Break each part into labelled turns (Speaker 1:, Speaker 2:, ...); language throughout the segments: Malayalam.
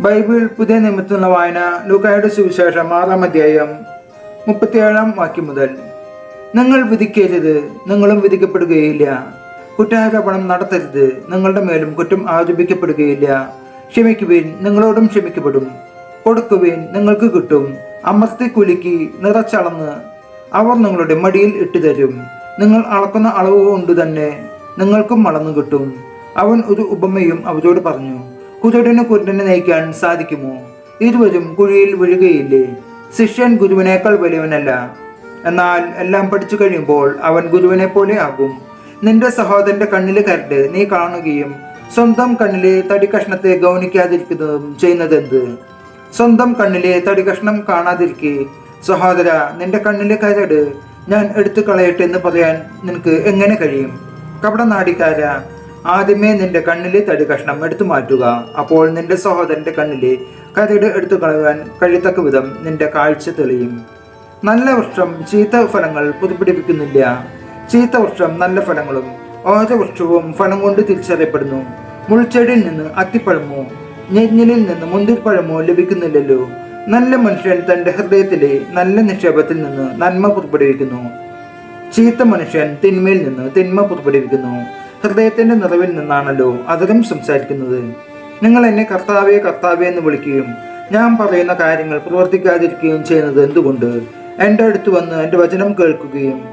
Speaker 1: ബൈബിൾ പുതിയ നിമിത്തുള്ള വായന ലൂക്കായുടെ സുവിശേഷം ആറാം അധ്യായം മുപ്പത്തിയേഴാം വാക്യം മുതൽ. നിങ്ങൾ വിധിക്കരുത് നിങ്ങളും വിധിക്കപ്പെടുകയില്ല. കുറ്റാരോപണം നടത്തരുത് നിങ്ങളുടെ മേലും കുറ്റം ആരോപിക്കപ്പെടുകയില്ല. ക്ഷമിക്കുവിൻ നിങ്ങളോടും ക്ഷമിക്കപ്പെടും. കൊടുക്കുവിൻ നിങ്ങൾക്ക് കിട്ടും. അമർത്തി കുലുക്കി നിറച്ചളന്ന്. അവർ നിങ്ങളുടെ മടിയിൽ ഇട്ടുതരും. നിങ്ങൾ അളക്കുന്ന അളവ് കൊണ്ട് തന്നെ നിങ്ങൾക്കും അളന്നു കിട്ടും. അവൻ ഒരു ഉപമയും അവരോട് പറഞ്ഞു. കുരുടന് കുരുടനെ നയിക്കാൻ സാധിക്കുമോ? ഇരുവരും കുഴിയിൽ വീഴുകയില്ലേ? ശിഷ്യൻ ഗുരുവിനേക്കാൾ വലിയവനല്ല. എന്നാൽ എല്ലാം പഠിച്ചു കഴിയുമ്പോൾ അവൻ ഗുരുവിനെ പോലെ ആകും. നിന്റെ സഹോദരന്റെ കണ്ണിൽ കരട് നീ കാണുകയും സ്വന്തം കണ്ണിലെ തടി കഷ്ണത്തെ ഗൗനിക്കാതിരിക്കുന്നതും ചെയ്യുന്നതെന്ത്? സ്വന്തം കണ്ണിലെ തടി കഷ്ണം കാണാതിരിക്കെ. സഹോദര നിന്റെ കണ്ണിലെ കരട് ഞാൻ എടുത്തു കളയട്ടെ എന്ന് പറയാൻ നിനക്ക് എങ്ങനെ കഴിയും? കപട നാടിക്കാര ആദ്യമേ നിന്റെ കണ്ണിലെ തടി കഷ്ണം എടുത്തു മാറ്റുക. അപ്പോൾ നിന്റെ സഹോദരന്റെ കണ്ണിലെ കരട് എടുത്തു കളയാൻ കഴിയത്തക്ക വിധം നിന്റെ കാഴ്ച തെളിയും. നല്ല വൃക്ഷം ചീത്ത ഫലങ്ങൾ പുതുപിടിപ്പിക്കുന്നില്ല. ചീത്ത വൃക്ഷം നല്ല ഫലങ്ങളും ഓരോ വൃക്ഷവും ഫലം കൊണ്ട് തിരിച്ചറിയപ്പെടുന്നു. മുൾച്ചെടിയിൽ നിന്ന് അത്തിപ്പഴമോ ഞെഞ്ഞിലിൽ നിന്ന് മുന്തിരിപ്പഴമോ ലഭിക്കുന്നില്ലല്ലോ. നല്ല മനുഷ്യൻ തന്റെ ഹൃദയത്തിലെ നല്ല നിക്ഷേപത്തിൽ നിന്ന് നന്മ പുറപ്പെടുവിക്കുന്നു. ചീത്ത മനുഷ്യൻ തിന്മയിൽ നിന്ന് തിന്മ പുറപ്പെടുവിക്കുന്നു. ഹൃദയത്തിന്റെ നിറവിൽ നിന്നാണല്ലോ അതിലും സംസാരിക്കുന്നത്. നിങ്ങൾ എന്നെ കർത്താവെ കർത്താവെ എന്ന് വിളിക്കുകയും ഞാൻ പറയുന്ന കാര്യങ്ങൾ പ്രവർത്തിക്കാതിരിക്കുകയും ചെയ്യുന്നത് എന്തുകൊണ്ട്? എന്റെ അടുത്ത് വന്ന് എന്റെ വചനം കേൾക്കുകയും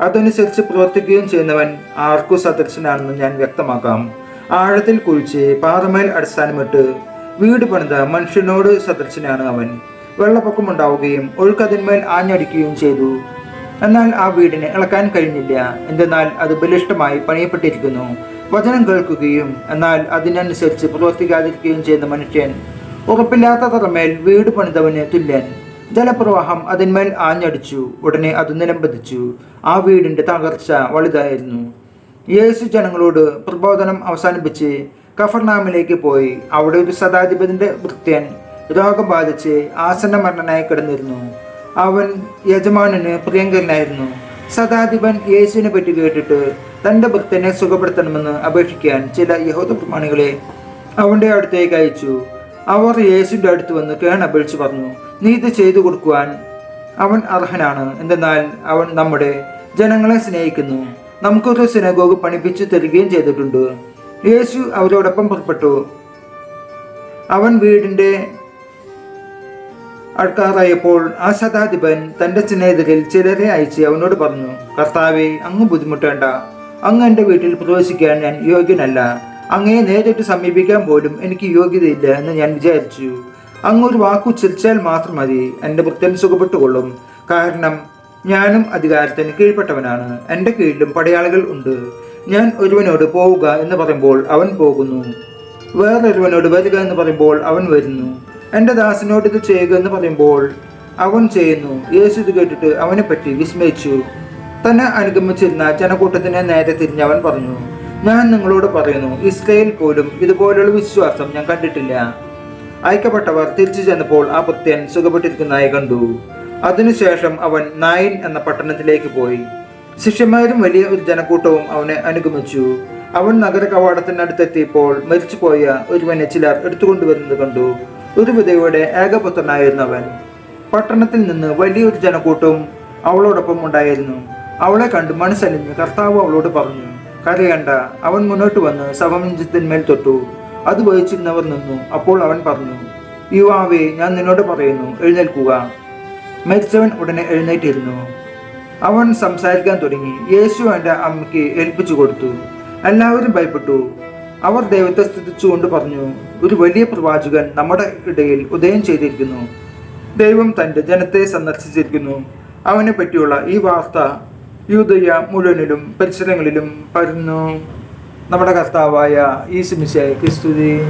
Speaker 1: അതനുസരിച്ച് പ്രവർത്തിക്കുകയും ചെയ്യുന്നവൻ ആർക്കു സദൃശനാണെന്ന് ഞാൻ വ്യക്തമാക്കാം. ആഴത്തിൽ കുഴിച്ച് പാറമേൽ അടിസ്ഥാനമിട്ട് വീട് പണിത മനുഷ്യനോട് സദൃശനാണ് അവൻ. വെള്ളപ്പൊക്കമുണ്ടാവുകയും ഒഴുക്കതിന്മേൽ ആഞ്ഞടിക്കുകയും ചെയ്തു. എന്നാൽ ആ വീടിന് ഇളക്കാൻ കഴിഞ്ഞില്ല. എന്തെന്നാൽ അത് ബലിഷ്ടമായി പണിയപ്പെട്ടിരിക്കുന്നു. വചനം കേൾക്കുകയും എന്നാൽ അതിനനുസരിച്ച് പ്രവർത്തിക്കാതിരിക്കുകയും ചെയ്യുന്ന മനുഷ്യൻ ഉറപ്പില്ലാത്ത തറമേൽ വീട് പണിതവന് തുല്യൻ. ജലപ്രവാഹം അതിന്മേൽ ആഞ്ഞടിച്ചു. ഉടനെ അത് നിലംപതിച്ചു. ആ വീടിന്റെ തകർച്ച വലുതായിരുന്നു. യേശു ജനങ്ങളോട് പ്രബോധനം അവസാനിപ്പിച്ച് കഫർനാമിലേക്ക് പോയി. അവിടെ ഒരു സദാധിപതിന്റെ ഭൃത്യൻ രോഗം ബാധിച്ച് ആസന്ന മരണനായി കിടന്നിരുന്നു. അവൻ യജമാനന് പ്രിയങ്കരനായിരുന്നു. സദാധിപൻ യേശുവിനെ പറ്റി കേട്ടിട്ട് തന്റെ ഭക്തനെ സുഖപ്പെടുത്തണമെന്ന് അപേക്ഷിക്കാൻ ചില യഹൂദ പ്രമാണികളെ അവന്റെ അടുത്തേക്ക് അയച്ചു. അവർ യേശുവിന്റെ അടുത്ത് വന്ന് കേൺ അപേക്ഷിച്ച് പറഞ്ഞു നീ ഇത് ചെയ്തു കൊടുക്കുവാൻ അവൻ അർഹനാണ്. എന്തെന്നാൽ അവൻ നമ്മുടെ ജനങ്ങളെ സ്നേഹിക്കുന്നു. നമുക്കൊരു സിനഗോഗ് പണിപ്പിച്ചു തരികയും ചെയ്തിട്ടുണ്ട്. യേശു അവരോടൊപ്പം പുറപ്പെട്ടു. അവൻ വീടിന്റെ അടുക്കാറായപ്പോൾ ആ ശതാധിപൻ തന്റെ സ്നേഹിതരിൽ ചിലരെ അയച്ച് അവനോട് പറഞ്ഞു കർത്താവെ അങ്ങ് ബുദ്ധിമുട്ടേണ്ട. അങ്ങ് എന്റെ വീട്ടിൽ പ്രവേശിക്കാൻ ഞാൻ യോഗ്യനല്ല. അങ്ങയെ നേരിട്ട് സമീപിക്കാൻ പോലും എനിക്ക് യോഗ്യതയില്ല എന്ന് ഞാൻ വിചാരിച്ചു. അങ്ങ് ഒരു വാക്കുച്ചരിച്ചാൽ മാത്രം മതി. എന്റെ ഭൃത്യൻ സുഖപ്പെട്ടുകൊള്ളും. കാരണം ഞാനും അധികാരത്തിന് കീഴ്പ്പെട്ടവനാണ്. എന്റെ കീഴിലും പടയാളികൾ ഉണ്ട്. ഞാൻ ഒരുവനോട് പോവുക എന്ന് പറയുമ്പോൾ അവൻ പോകുന്നു. വേറൊരുവനോട് വരിക എന്ന് പറയുമ്പോൾ അവൻ വരുന്നു. എന്റെ ദാസനോട് ഇത് ചെയ്യുക എന്ന് പറയുമ്പോൾ അവൻ ചെയ്യുന്നു. യേശു ഇത് കേട്ടിട്ട് അവനെ പറ്റി വിസ്മയിച്ചു. തന്നെ അനുഗമിച്ചിരുന്ന ജനക്കൂട്ടത്തിനെ നേരെ തിരിഞ്ഞ് അവൻ പറഞ്ഞു ഞാൻ നിങ്ങളോട് പറയുന്നു ഇസ്രയേൽ പോലും ഇതുപോലുള്ള വിശ്വാസം ഞാൻ കണ്ടിട്ടില്ല. അയക്കപ്പെട്ടവർ തിരിച്ചു ചെന്നപ്പോൾ ആ ഭക്തൻ സുഖപ്പെട്ടിരിക്കുന്നതായി കണ്ടു. അതിനുശേഷം അവൻ നായിൻ എന്ന പട്ടണത്തിലേക്ക് പോയി. ശിഷ്യന്മാരും വലിയ ഒരു ജനക്കൂട്ടവും അവനെ അനുഗമിച്ചു. അവൻ നഗര കവാടത്തിനടുത്തെത്തിയപ്പോൾ മരിച്ചുപോയ ഒരുവനെ ചിലർ എടുത്തുകൊണ്ടുവരുന്നത് കണ്ടു. ഒരു വിധയുടെ ഏകപുത്രനായിരുന്നവൻ. പട്ടണത്തിൽ നിന്ന് വലിയൊരു ജനക്കൂട്ടവും അവളോടൊപ്പം ഉണ്ടായിരുന്നു. അവളെ കണ്ട് മനസ്സലിഞ്ഞ് കർത്താവ് അവളോട് പറഞ്ഞു കരയണ്ട അവൻ മുന്നോട്ട് വന്ന് ശവമഞ്ചത്തിന്മേൽ തൊട്ടു. അത് വഹിച്ചിരുന്നവർ നിന്നു. അപ്പോൾ അവൻ പറഞ്ഞു യുവാവേ ഞാൻ നിന്നോട് പറയുന്നു എഴുന്നേൽക്കുക. മരിച്ചവൻ ഉടനെ എഴുന്നേറ്റിരുന്നു. അവൻ സംസാരിക്കാൻ തുടങ്ങി. യേശു എന്റെ അമ്മയ്ക്ക് ഏൽപ്പിച്ചു കൊടുത്തു. എല്ലാവരും ഭയപ്പെട്ടു. അവർ ദൈവത്തെ സ്തുതിച്ചുകൊണ്ട് പറഞ്ഞു ഒരു വലിയ പ്രവാചകൻ നമ്മുടെ ഇടയിൽ ഉദയം ചെയ്തിരിക്കുന്നു. ദൈവം തന്റെ ജനത്തെ സന്ദർശിച്ചിരിക്കുന്നു. അവനെ പറ്റിയുള്ള ഈ വാർത്ത യൂതയ മുഴുവനിലും പരിസരങ്ങളിലും പരന്നു. നമ്മുടെ കർത്താവായ ഈ സിമിശയ്ക്ക് ക്രിസ്തുതി